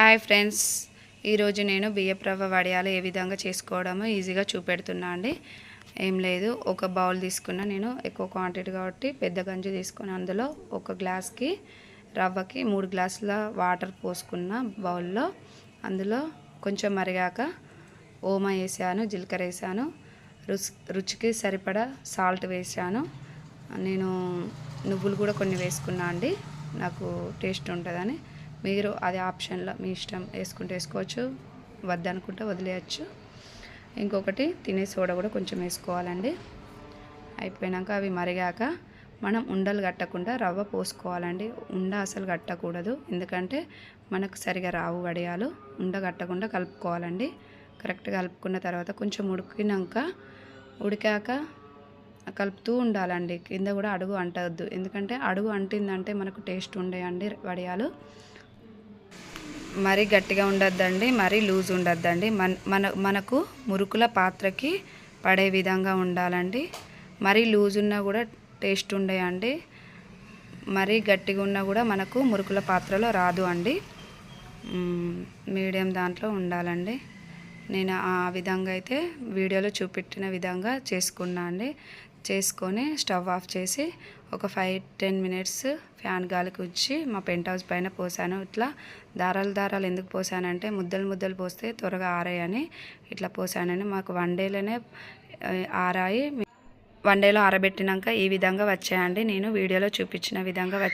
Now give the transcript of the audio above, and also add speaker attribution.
Speaker 1: Hi friends. ఈరోజు నేను బియ్యప్రవ్వ వడియాలు ఏ విధంగా చేసుకోవడమో ఈజీగా చూపెడుతున్నా అండి. ఏం లేదు ఒక బౌల్ తీసుకున్నా నేను. ఎక్కువ క్వాంటిటీ కాబట్టి పెద్ద గంజు తీసుకుని అందులో ఒక గ్లాస్కి రవ్వకి మూడు గ్లాసుల వాటర్ పోసుకున్న బౌల్లో అందులో కొంచెం మరిగాక ఓమ వేసాను జీలకర్ర వేసాను. రుచి రుచికి సరిపడా సాల్ట్ వేసాను. నేను నువ్వులు కూడా కొన్ని వేసుకున్నా అండి. నాకు టేస్ట్ ఉంటుందని. మీరు అది ఆప్షన్లో మీ ఇష్టం వేసుకుంటే వేసుకోవచ్చు వద్దనుకుంటే వదిలేయచ్చు. ఇంకొకటి తినే సోడా కూడా కొంచెం వేసుకోవాలండి. అయిపోయినాక అవి మరిగాక మనం ఉండలు కట్టకుండా రవ్వ పోసుకోవాలండి. ఉండ అసలు కట్టకూడదు. ఎందుకంటే మనకు సరిగా రావు వడియాలు. ఉండ కట్టకుండా కలుపుకోవాలండి. కరెక్ట్గా కలుపుకున్న తర్వాత కొంచెం ఉడికినాక ఉడికాక కలుపుతూ ఉండాలండి. కింద కూడా అడుగు అంటవద్దు. ఎందుకంటే అడుగు అంటిందంటే మనకు టేస్ట్ ఉండేయండి వడియాలు. మరీ గట్టిగా ఉండొద్దండి మరీ లూజ్ ఉండొద్దండి. మన మన మనకు మురుకుల పాత్రకి పడే విధంగా ఉండాలండి. మరీ లూజ్ ఉన్నా కూడా టేస్ట్ ఉండేయండి. మరీ గట్టిగా ఉన్నా కూడా మనకు మురుకుల పాత్రలో రాదు అండి. మీడియం దాంట్లో ఉండాలండి. నేను ఆ విధంగా అయితే వీడియోలో చూపెట్టిన విధంగా చేసుకున్నా అండి. చేసుకొని స్టవ్ ఆఫ్ చేసి ఒక ఫైవ్ టెన్ మినిట్స్ ఫ్యాన్ గాలికి వచ్చి మా పెంట్ హౌస్ పైన పోసాను. ఇట్లా దారాలు దారాలు ఎందుకు పోసానంటే ముద్దలు ముద్దలు పోస్తే త్వరగా ఆరాయని ఇట్లా పోసానని మాకు వన్ డేలోనే ఆరాయి. వన్ డేలో ఆరబెట్టినాక ఈ విధంగా వచ్చాయండి. నేను వీడియోలో చూపించిన విధంగా వచ్చాయి.